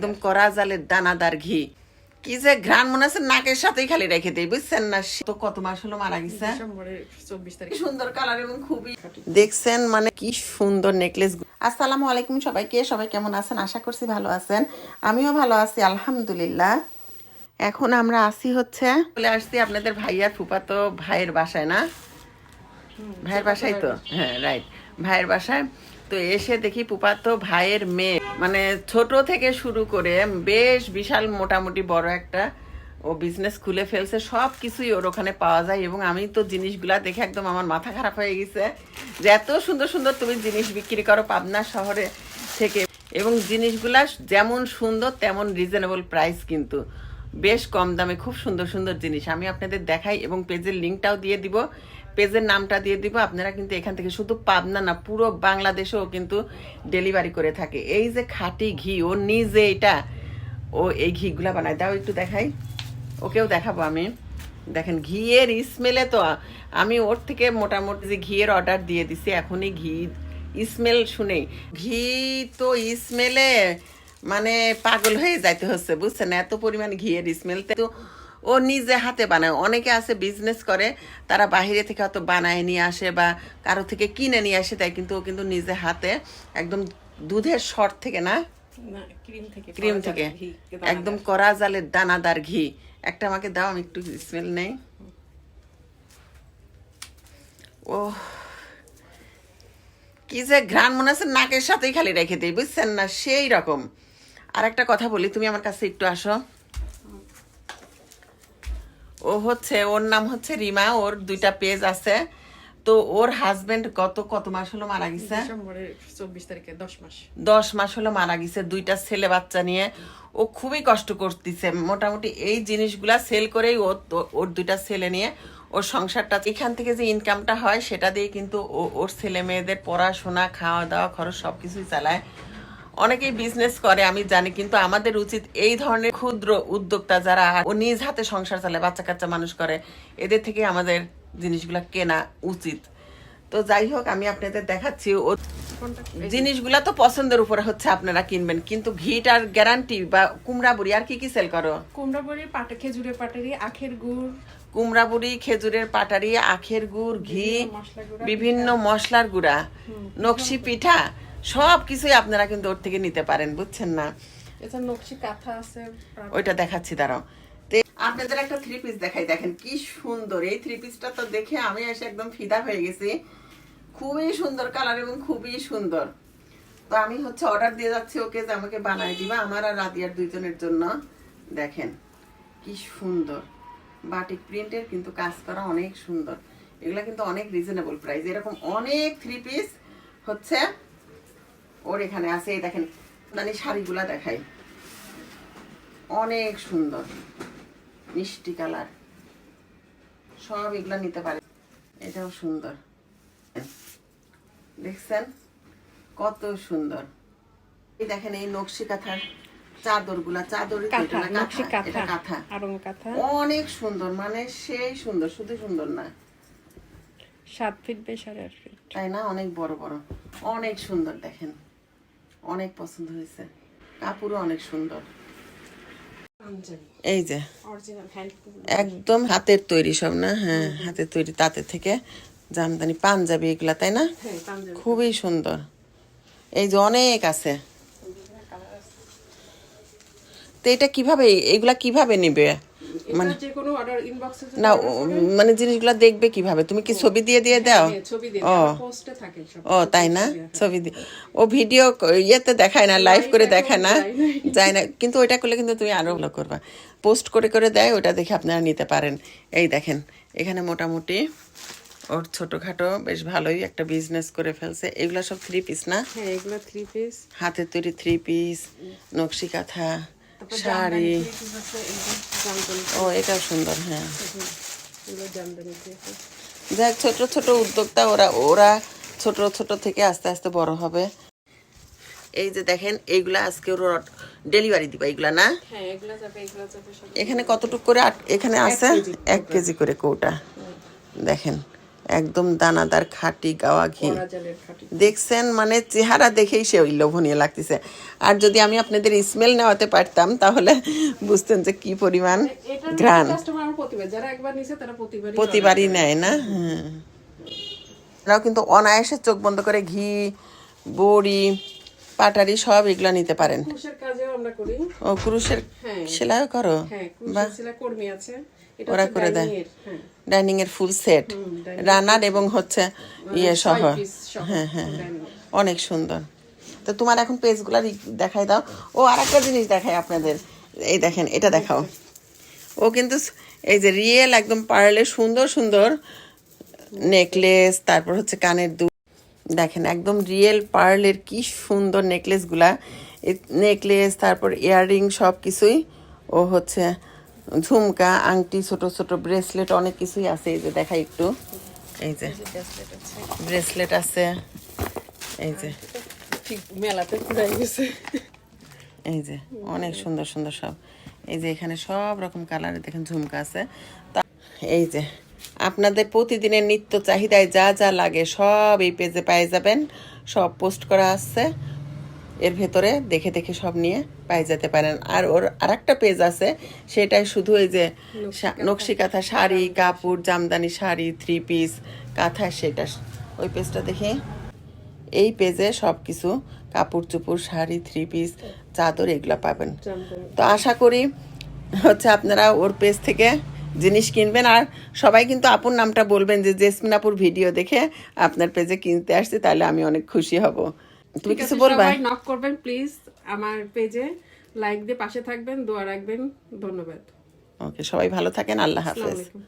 একদম করা জালের দানাদার ঘি। কি যে ঘ্রাণ মনে আছে নাকের সাথেই খালি রেখে দেই বুঝছেন না? তো কত মাস হলো মারা গেছে? সুন্দর কালার এবং খুবই দেখছেন মানে কি সুন্দর নেকলেস আসসালামু আলাইকুম সবাইকে সবাই কেমন আছেন? আশা করছি ভালো আছেন। আমিও ভালো আছি আলহামদুলিল্লাহ। এখন আমরা আসি হচ্ছে চলে আসছি আপনাদের ভাইয়ার ফুপাতো ভাইয়ের বাসায় না? ভাইয়ের বাসায় তো? হ্যাঁ রাইট ভাইয়ের বাসায়। তো এসে দেখি পুপাতো ভাইয়ের মেয়ে। মানে ছোট থেকে শুরু করে বেশ বিশাল মোটামুটি বড় একটা ও বিজনেস খুলে ফেলছে সব কিছুই ওর ওখানে পাওয়া যায় এবং আমি তো জিনিসগুলা দেখে একদম আমার মাথা খারাপ হয়ে গেছে যে এত সুন্দর সুন্দর তুমি জিনিস বিক্রি করো পাবনা শহরে থেকে। এবং জিনিসগুলা যেমন সুন্দর তেমন রিজনেবল প্রাইস কিন্তু। বেশ কম দামে খুব সুন্দর সুন্দর জিনিস। আমি আপনাদের দেখাই এবং পেজের লিঙ্কটাও দিয়ে দিব। পেজের নামটা দিয়ে দিব। আপনারা কিন্তু এখান থেকে শুধু পাবনা না, পুরো বাংলাদেশেও কিন্তু ডেলিভারি করে থাকে। এই যে খাঁটি ঘি, ও নিজে এটা, ও এই ঘিগুলা বানায়। দাও একটু দেখাই। ওকেও দেখাবো আমি। দেখেন, ঘিয়ের স্মেলে তো আমি ওর থেকে মোটামুটি যে ঘিয়ের অর্ডার দিয়ে দিছি, এখনই ঘি স্মেল শুনেই। ঘি তো স্মেলে মানে পাগল হয়ে যাইতে হচ্ছে বুঝছেন এত পরিমাণ ঘিয়ের স্মেল তো ও নিজে হাতে বানায়। অনেকে আছে বিজনেস করে তারা বাইরে থেকে হয়তো বানায় নিয়ে আসে বা কারও থেকে কিনে নিয়ে আসে তাই কিন্তু ও কিন্তু নিজে হাতে একদম দুধের শর্ট থেকে না? ক্রিম থেকে একদম করা জালের দানাদার ঘি। একটা আমাকে দাও আমি একটু স্মেল নেই। ও কি যে ঘ্রাণ মনে আছে নাকের সাথেই খালি রেখে দিই বুঝছেন না? সেই রকম। আর একটা কথা বলি তুমি আমার কাছে একটু আসো। ও হচ্ছে ওর নাম হচ্ছে রিমা ওর দুইটা পেজ আছে। তো ওর হাজবেন্ড গত কত মাস হলো মারা গেছে? চব্বিশ তারিখে দশ মাস। দশ মাস হলো মারা গেছে দুইটা ছেলে বাচ্চা নিয়ে। ও খুবই কষ্ট করতেছে। মোটামুটি এই জিনিসগুলা সেল করেই ও ওর দুইটা ছেলে নিয়ে ওর সংসারটা এখান থেকে যে ইনকামটা হয় সেটা দিয়ে কিন্তু ও ওর ছেলে মেয়েদের পড়াশোনা খাওয়া দাওয়া খরচ সব কিছুই চালায়। অনেকেই বিজনেস করে আমি জানি কিন্তু আমাদের উচিত এই ধরনের ক্ষুদ্র উদ্যোক্তা যারা ও নিজ হাতে সংসার চালায় বাচ্চা কাচ্চা মানুষ করে এদের থেকে আমাদের জিনিসগুলা কেনা উচিত। তো যাই হোক আমি আপনাদের দেখাচ্ছি ও জিনিসগুলা তো পছন্দের উপরে হচ্ছে আপনারা কিনবেন কিন্তু ঘিটার গ্যারান্টি বা কুমড়া বুড়ি আর কি কি সেল করো? কুমড়া বড়ি পাটে খেজুরের পাটারি আখের গুড়। কুমড়া বুড়ি খেজুরের পাটারি আখের গুড় ঘি বিভিন্ন মশলার গুঁড়া। নকশি পিঠা সব কিছুই আপনারা কিন্তু ওর থেকে নিতে পারেন বুঝছেন না? এছাড়া নকশি কাঁথা আছে ওইটা দেখাচ্ছি দাঁড়াও। আপনাদের একটা থ্রি পিস দেখাই দেখেন কি সুন্দর। এই থ্রি পিসটা তো দেখে আমি এসে একদম ফিদা হয়ে গেছি। খুবই সুন্দর কালার এবং খুবই সুন্দর। তো আমি হচ্ছে অর্ডার দিয়ে যাচ্ছি ওকে যে আমাকে বানাই দিবা আমার আর রাদিয়ার দুইজনের জন্য। দেখেন কি সুন্দর। বাটিক প্রিন্টের কিন্তু কাজ করা অনেক সুন্দর। এগুলা কিন্তু অনেক রিজনেবল প্রাইস এরকম অনেক থ্রি পিস হচ্ছে ওর এখানে আছে দেখেন মানে শাড়িগুলা দেখাই। অনেক সুন্দর মিষ্টি কালার। সব এগুলা নিতে পারে। এটাও সুন্দর। দেখছেন? কত সুন্দর। এই দেখেন এই নকশি কাঁথার চাদরগুলা চাদর কাঁথা নকশি কাঁথা কাঁথা। কাঁথা। অনেক সুন্দর মানে সেই সুন্দর শুধু সুন্দর না। সাত ফিট বে সাড়ে ফিট তাই না? অনেক বড় বড়। অনেক সুন্দর দেখেন। অনেক পছন্দ হয়েছে। কাপড়ও অনেক সুন্দর। এই যে। একদম হাতের তৈরি সব না? হ্যাঁ হাতের তৈরি তাতে থেকে। জামদানি পাঞ্জাবি এগুলা তাই না? হ্যাঁ খুবই সুন্দর। এই যে অনেক আছে। তো এটা কীভাবে এগুলা কীভাবে নিবে? মানে যে কোনো অর্ডার ইনবক্সে না মানে জিনিসগুলা দেখবে কীভাবে? তুমি কি ছবি দিয়ে দিয়ে দাও? ছবি দিয়ে ও। পোস্টে থাকে সব। ও তাই না? ছবি দিয়ে ও ভিডিও ইয়েতে দেখায় না লাইভ করে দেখায় না যায় না। কিন্তু ওইটা করলে কিন্তু তুমি আরও ভালো করবা। পোস্ট করে করে দেয় ওটা দেখে আপনারা নিতে পারেন। এই দেখেন এখানে মোটামুটি ওর ছোটখাটো বেশ ভালোই একটা বিজনেস করে ফেলছে। এগুলা সব থ্রি পিস না? হ্যাঁ এগুলো থ্রি পিস হাতের তৈরি থ্রি পিস নকশি কাঁথা শাড়ি। ও এটাও সুন্দর হ্যাঁ। যাক ছোট ছোট উদ্যোক্তা ওরা ওরা ছোট ছোট থেকে আস্তে আস্তে বড় হবে। এই যে দেখেন এইগুলা আজকে ওর ডেলিভারি দিবা এইগুলা না? হ্যাঁ এখানে কতটুকু করে এখানে আছে? এক কেজি করে কৌটা। দেখেন একদম দানাদার খাঁটি গাওয়া ঘি। দেখছেন মানে চেহারা দেখেই সে ওই লোভনীয় লাগতেছে। আর যদি আমি আপনাদের স্মেল নেওয়াতে পারতাম তাহলে বুঝতেন যে কি পরিমাণ ঘ্রাণ। প্রতিবারই নেয় না? হ্যাঁ। এরাও কিন্তু অনায়াসে চোখ বন্ধ করে ঘি বড়ি পাটারি সব এগুলো নিতে পারেন। ও ক্রুশের হ্যাঁ। সেলাইও করো? হ্যাঁ ছেলে কর্মী আছে। ওরা করে দেয়। হ্যাঁ। ডাইনিং এর ফুল সেট। রানার এবং হচ্ছে ইয়ে সহ। ছয় হ্যাঁ হ্যাঁ অনেক সুন্দর। তো তোমার এখন পেজগুলো দেখাই দাও। ও আর একটা জিনিস দেখাই আপনাদের। এই দেখেন এটা দেখাও। ও কিন্তু এই যে রিয়েল একদম পার্লের সুন্দর সুন্দর নেকলেস তারপর হচ্ছে কানের দুল দেখেন একদম রিয়েল পার্লের কি সুন্দর নেকলেসগুলা। নেকলেস তারপর ইয়াররিং সব কিছুই ও হচ্ছে ঝুমকা আংটি ছোট ছোট ব্রেসলেট অনেক কিছুই আছে। এই যে দেখাই একটু। এই যে ব্রেসলেট আছে। এই যে ঠিক মেলাতে ঘুরাই গেছে। এই যে অনেক সুন্দর সুন্দর সব। এই যে এখানে সব রকম কালারের দেখেন ঝুমকা আছে। তা এই যে আপনাদের প্রতিদিনের নিত্য চাহিদায় যা যা লাগে সব এই পেজে পেয়ে যাবেন। সব পোস্ট করা আছে। এর ভেতরে দেখে দেখে সব নিয়ে পাই যেতে পারেন। আর ওর আরেকটা পেজ আছে সেটাই শুধু এই যে নকশি কাঁথা। শাড়ি কাপড় জামদানি শাড়ি থ্রি পিস কাঁথা সেটা ওই পেজটা দেখে। এই পেজে সব কিছু কাপড় চোপড় শাড়ি থ্রি পিস চাদর এগুলো পাবেন। তো আশা করি হচ্ছে আপনারা ওর পেজ থেকে জিনিস কিনবেন। আর সবাই কিন্তু আপুর নামটা বলবেন যে জেসমিন আপুর ভিডিও দেখে আপনার পেজে কিনতে আসছে তাহলে আমি অনেক খুশি হব। তুমি কিছু বলবা সবাই নক করবেন প্লিজ আমার পেজে লাইক দিয়ে পাশে থাকবেন দোয়া রাখবেন ধন্যবাদ। ওকে সবাই ভালো থাকেন আল্লাহ আসসালামু হাফেজ। আলাইকুম।